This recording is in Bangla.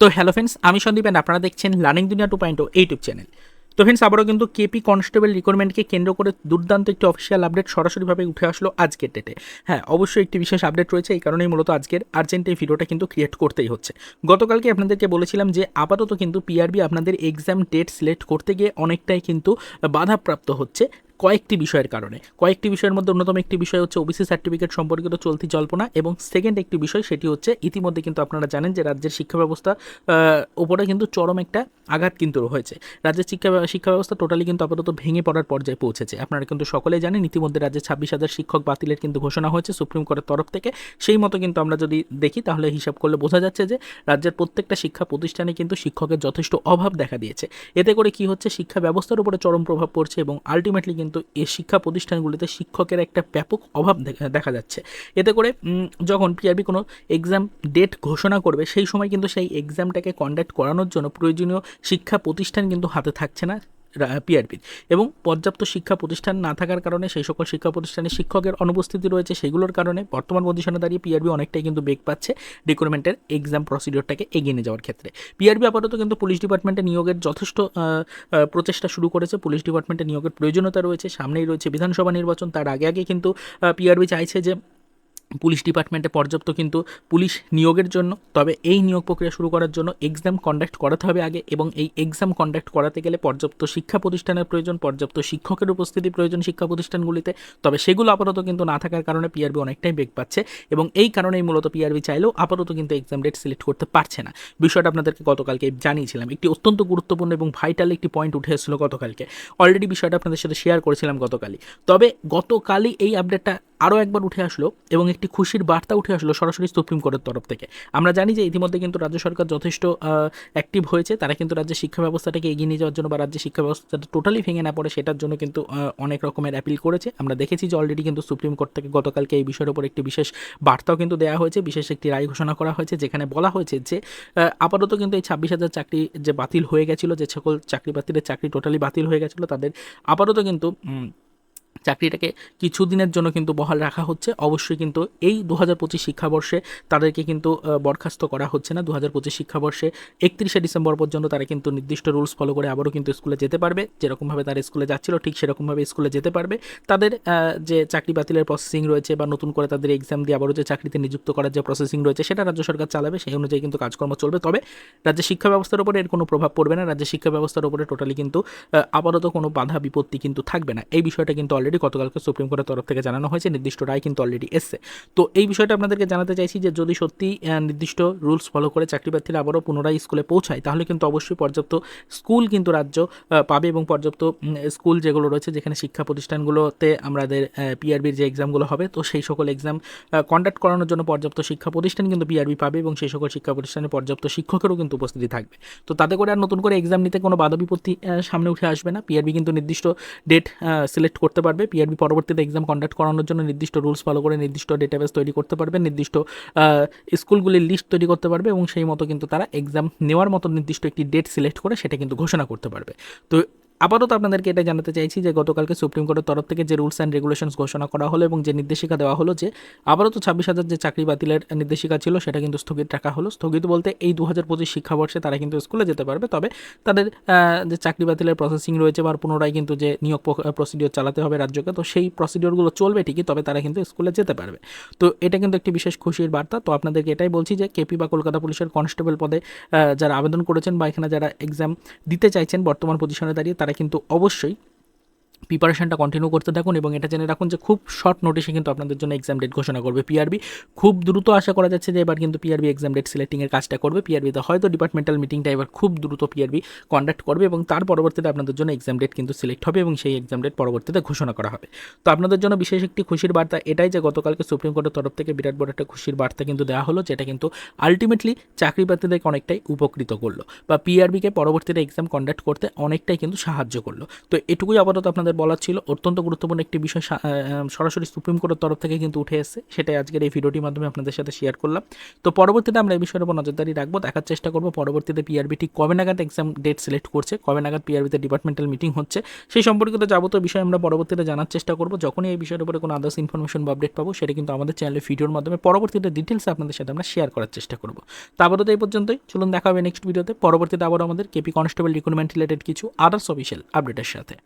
তো হ্যালো ফ্রেন্ডস আমি সন্দীপ and আপনারা দেখছেন learning Duniya two point YouTube channel তো ফ্রেন্ডস আবারও কিন্তু কেপি কনস্টেবল রিক্রুটমেন্টকে কেন্দ্র করে দুর্দান্ত একটি অফিসিয়াল আপডেট সরাসরিভাবে উঠে আসলো আজকের ডেটে হ্যাঁ অবশ্যই একটি বিশেষ আপডেট রয়েছে, এই কারণেই মূলত আজকের আর্জেন্ট এই ভিডিওটা কিন্তু ক্রিয়েট করতেই হচ্ছে। গতকালকে আপনাদেরকে বলেছিলাম যে আপাতত কিন্তু পিআরবি আপনাদের এক্সাম ডেট সিলেক্ট করতে গিয়ে অনেকটাই কিন্তু বাধাপ্রাপ্ত হচ্ছে। কয়েকটি বিষয়ের কারণে। কয়েকটি বিষয়ের মধ্যে অন্যতম একটি বিষয় হচ্ছে ওবিসি সার্টিফিকেট সম্পর্কিত চলতি জল্পনা এবং সেকেন্ড একটি বিষয় সেটি হচ্ছে ইতিমধ্যে কিন্তু আপনারা জানেন যে রাজ্যের শিক্ষা ব্যবস্থা উপরে কিন্তু চরম একটা আঘাত কিন্তু হয়েছে রাজ্যের শিক্ষা শিক্ষা ব্যবস্থা টোটালি কিন্তু আপাতত ভেঙে পড়ার পর্যায়ে পৌঁছেছে। আপনারা কিন্তু সকলেই জানেন ইতিমধ্যে রাজ্যে ছাব্বিশ হাজার শিক্ষক বাতিলের কিন্তু ঘোষণা হয়েছে সুপ্রিম কোর্টের তরফ থেকে। সেই মতো কিন্তু আমরা যদি দেখি তাহলে হিসাব করলে বোঝা যাচ্ছে যে রাজ্যের প্রত্যেকটা শিক্ষা প্রতিষ্ঠানে কিন্তু শিক্ষকের যথেষ্ট অভাব দেখা দিয়েছে। এতে করে কি হচ্ছে? শিক্ষা ব্যবস্থার উপরে চরম প্রভাব পড়ছে এবং আলটিমেটলি কিন্তু এ শিক্ষা প্রতিষ্ঠানগুলিতে শিক্ষকের একটা ব্যাপক অভাব দেখা- যাচ্ছে। এতে করে যখন পিআরবি কোনো এক্সাম ডেট ঘোষণা করবে, সেই সময় কিন্তু সেই এক্সামটাকে কন্ডাক্ট করানোর জন্য প্রয়োজনীয় শিক্ষা প্রতিষ্ঠান কিন্তু হাতে থাকছে না। পিআরবির এবং পর্যাপ্ত শিক্ষা প্রতিষ্ঠান না থাকার কারণে সেই সকল শিক্ষা প্রতিষ্ঠানে শিক্ষকের অনুপস্থিতি রয়েছে সেগুলোর কারণে বর্তমান পজিশনে দাঁড়িয়ে পিআরবি অনেকটাই কিন্তু বেগ পাচ্ছে রিক্রুটমেন্টের এক্সাম প্রসিডিওরটাকে এগিয়ে নিয়ে যাওয়ার ক্ষেত্রে। পিআরবি আপাতত কিন্তু পুলিশ ডিপার্টমেন্টে নিয়োগের যথেষ্ট প্রচেষ্টা শুরু করেছে। পুলিশ ডিপার্টমেন্টে নিয়োগের প্রয়োজনীয়তা রয়েছে, সামনেই রয়েছে বিধানসভা নির্বাচন। তার আগে আগে কিন্তু পিআরবি চাইছে যে পুলিশ ডিপার্টমেন্টে পর্যাপ্ত কিন্তু পুলিশ নিয়োগের জন্য, তবে এই নিয়োগ প্রক্রিয়া শুরু করার জন্য এক্সাম কন্ডাক্ট করাতে হবে আগে এবং এই এক্সাম কন্ডাক্ট করাতে গেলে পর্যাপ্ত শিক্ষা প্রতিষ্ঠানের প্রয়োজন, পর্যাপ্ত শিক্ষকের উপস্থিতি প্রয়োজন শিক্ষা প্রতিষ্ঠানগুলিতে, তবে সেগুলো আপাতত কিন্তু না থাকার কারণে পিআরবি অনেকটাই বেগ পাচ্ছে এবং এই কারণেই মূলত পিআরবি চাইলেও আপাতত কিন্তু এক্সাম ডেট সিলেক্ট করতে পারছে না। বিষয়টা আপনাদেরকে গতকালকে জানিয়েছিলাম। একটি অত্যন্ত গুরুত্বপূর্ণ এবং ভাইটাল একটি পয়েন্ট উঠে এসেছিল গতকালকে। অলরেডি বিষয়টা আপনাদের সাথে শেয়ার করেছিলাম গতকালই। তবে গতকালই এই আপডেটটা আরও একবার উঠে আসলো এবং একটি খুশির বার্তা উঠে আসলো সরাসরি সুপ্রিম কোর্টের তরফ থেকে। আমরা জানি যে ইতিমধ্যে কিন্তু রাজ্য সরকার যথেষ্ট অ্যাক্টিভ হয়েছে। তারা কিন্তু রাজ্যের শিক্ষা ব্যবস্থাটাকে এগিয়ে নিয়ে যাওয়ার জন্য বা রাজ্যের শিক্ষা ব্যবস্থা যাতে টোটালি ভেঙে না পড়ে, সেটার জন্য কিন্তু অনেক রকমের অ্যাপিল করেছে। আমরা দেখেছি যে অলরেডি কিন্তু সুপ্রিম কোর্ট থেকে গতকালকে এই বিষয়ের উপর একটি বিশেষ বার্তাও কিন্তু দেওয়া হয়েছে, বিশেষ একটি রায় ঘোষণা করা হয়েছে, যেখানে বলা হয়েছে যে আপাতত কিন্তু এই ছাব্বিশ হাজার চাকরি যে বাতিল হয়ে গেছিল, যে সকল চাকরি বাতিলের চাকরি টোটালি বাতিল হয়ে গেছিল, তাদের আপাতত কিন্তু চাকরিটাকে কিছুদিনের জন্য কিন্তু বহাল রাখা হচ্ছে। অবশ্যই কিন্তু এই দু হাজার পঁচিশ শিক্ষাবর্ষে তাদেরকে কিন্তু বরখাস্ত করা হচ্ছে না। দু হাজার পঁচিশ শিক্ষাবর্ষে একত্রিশে ডিসেম্বর পর্যন্ত তারা কিন্তু নির্দিষ্ট রুলস ফলো করে আবারও কিন্তু স্কুলে যেতে পারবে। যেরকমভাবে তারা স্কুলে যাচ্ছিল, ঠিক সেরকমভাবে স্কুলে যেতে পারবে। তাদের যে চাকরি বাতিলের প্রসেসিং রয়েছে বা নতুন করে তাদের এক্সাম দিয়ে আবারও যে চাকরিতে নিযুক্ত করার যে প্রসেসিং রয়েছে, সেটা রাজ্য সরকার চালাবে। সেই অনুযায়ী কিন্তু কাজকর্ম চলবে। তবে রাজ্যের শিক্ষা ব্যবস্থার উপরে এর কোনো প্রভাব পড়বে না। রাজ্যের শিক্ষা ব্যবস্থার উপরে টোটালি কিন্তু আপাতত কোনো বাধা বিপত্তি কিন্তু থাকবে না। এই বিষয়টা কিন্তু অলরেডি গতকালকে সুপ্রিম কোর্টের তরফ থেকে জানানো হয়েছে, নির্দিষ্ট রায় কিন্তু অলরেডি এসছে। তো এই বিষয়টা আপনাদেরকে জানাতে চাইছি যে, যদি সত্যি নির্দিষ্ট রুলস ফলো করে চাকরি প্রার্থীরা আবারও পুনরায় স্কুলে পৌঁছায়, তাহলে কিন্তু অবশ্যই পর্যাপ্ত স্কুল কিন্তু রাজ্য পাবে এবং পর্যাপ্ত স্কুল যেগুলো রয়েছে, যেখানে শিক্ষা প্রতিষ্ঠানগুলোতে আমাদের পিআরবির যে এক্সামগুলো হবে, তো সেই সকল এক্সাম কন্ডাক্ট করানোর জন্য পর্যাপ্ত শিক্ষা প্রতিষ্ঠান কিন্তু পিআরবি পাবে এবং সেই সকল শিক্ষা প্রতিষ্ঠানে পর্যাপ্ত শিক্ষকেরও কিন্তু উপস্থিতি থাকবে। তো তাতে করে আর নতুন করে এক্সাম নিতে কোনো বাধা বিপত্তি সামনে উঠে আসবে না। পিআরবি কিন্তু নির্দিষ্ট ডেট সিলেক্ট করতে পারবে পিআরবি পরবর্তীতে এক্সাম কন্ডাক্ট করানোর জন্য নির্দিষ্ট রুলস ফলো করে নির্দিষ্ট ডেটাবেস তৈরি করতে পারবে, নির্দিষ্ট স্কুলগুলির লিস্ট তৈরি করতে পারবে এবং সেই মতো কিন্তু তারা এক্সাম নেওয়ার মতো নির্দিষ্ট একটি ডেট সিলেক্ট করে সেটা কিন্তু ঘোষণা করতে পারবে। তো আপাতত আপনাদেরকে এটা জানাতে চাইছি যে গতকালকে সুপ্রিম কোর্টের তরফ থেকে যে রুলস অ্যান্ড রেগুলেশনস ঘোষণা করা হলো এবং যে নির্দেশিকা দেওয়া হলো যে আপাতত ছাব্বিশ হাজার যে চাকরি বাতিলের নির্দেশিকা ছিল সেটা কিন্তু স্থগিত রাখা হলো। স্থগিত বলতে এই দু হাজার পঁচিশ শিক্ষাবর্ষে তারা কিন্তু স্কুলে যেতে পারবে, তবে তাদের যে চাকরি বাতিলের প্রসেসিং রয়েছে বা পুনরায় কিন্তু যে নিয়োগ প্রসিডিওর চালাতে হবে রাজ্যকে, তো সেই প্রসিডিওরগুলো চলবে ঠিকই, তবে তারা কিন্তু স্কুলে যেতে পারবে। তো এটা কিন্তু একটি বিশেষ খুশির বার্তা। তো আপনাদেরকে এটাই বলছি যে কেপি বা কলকাতা পুলিশের কনস্টেবল পদে যারা আবেদন করেছেন বা এখানে যারা এক্সাম দিতে চাইছেন বর্তমান পজিশনে দাঁড়িয়ে তারা কিন্তু অবশ্যই প্রিপারেশনটা কন্টিনিউ করতে থাকুন এবং এটা জেনে রাখুন যে খুব শর্ট নোটিশে কিন্তু আপনাদের জন্য এক্সাম ডেট ঘোষণা করবে পিআরবি খুব দ্রুত আশা করা যাচ্ছে যে এবার কিন্তু পিআরবি এক্সাম ডেট সিলেক্টিংয়ের কাজটা করবে। পিআরবিতে হয়তো ডিপার্টমেন্টাল মিটিংটা এবার খুব দ্রুত পিআরবি কন্ডাক্ট করবে এবং তার পরবর্তীতে আপনাদের জন্য এক্সাম ডেট কিন্তু সিলেক্ট হবে এবং সেই এক্সাম ডেট পরবর্তীতে ঘোষণা করা হবে। তো আপনাদের জন্য বিশেষ একটি খুশির বার্তা এটাই যে গতকালকে সুপ্রিম কোর্টের তরফ থেকে বিরাট বড় একটা খুশির বার্তা কিন্তু দেওয়া হলো, যেটা কিন্তু আলটিমেটলি চাকরি প্রার্থীদেরকে অনেকটাই উপকৃত করল বা পিআরবিকে পরবর্তীতে এক্সাম কন্ডাক্ট করতে অনেকটাই কিন্তু সাহায্য করল। তো এটুকুই আপাতত আপনাদের আপনাদের বলার ছিল, অত্যন্ত গুরুত্বপূর্ণ একটি বিষয় সরাসরি সুপ্রিম কোর্টের তরফ থেকে কিন্তু উঠে এসেছে। সেটাই আজকের এই ভিডিওটির মাধ্যমে আপনাদের সাথে শেয়ার করলাম। তো পরবর্তীতে আমরা এই বিষয়ের উপর নজরদারি রাখব, দেখার চেষ্টা করব। পরবর্তীতে পিআরবি ঠিক কবে নাগাদ এক্সাম ডেট সিলেক্ট করছে, কবে নাগাদ পিআরবিতে ডিপার্টমেন্টাল মিটিং হচ্ছে, সেই সম্পর্কিত যাবতীয় বিষয় আমরা পরবর্তীতে জানার চেষ্টা করব। যখনই এই বিষয়ের উপরে কোনো আদার্স ইনফরমেশন বা আপডেট পাবো, সেটা কিন্তু আমাদের চ্যানেলের ভিডিওর মাধ্যমে পরবর্তীতে ডিটেলসে আপনাদের সাথে আমরা শেয়ার করার চেষ্টা করব। তা আপাতত এই পর্যন্তই। চলুন দেখা হবে নেক্সট ভিডিওতে পরবর্তীতে আবার আমাদের কেপি কনস্টেবল রিক্রুটমেন্ট রিলেটেড কিছু আদার্স অফিসিয়াল আপডেটের সাথে।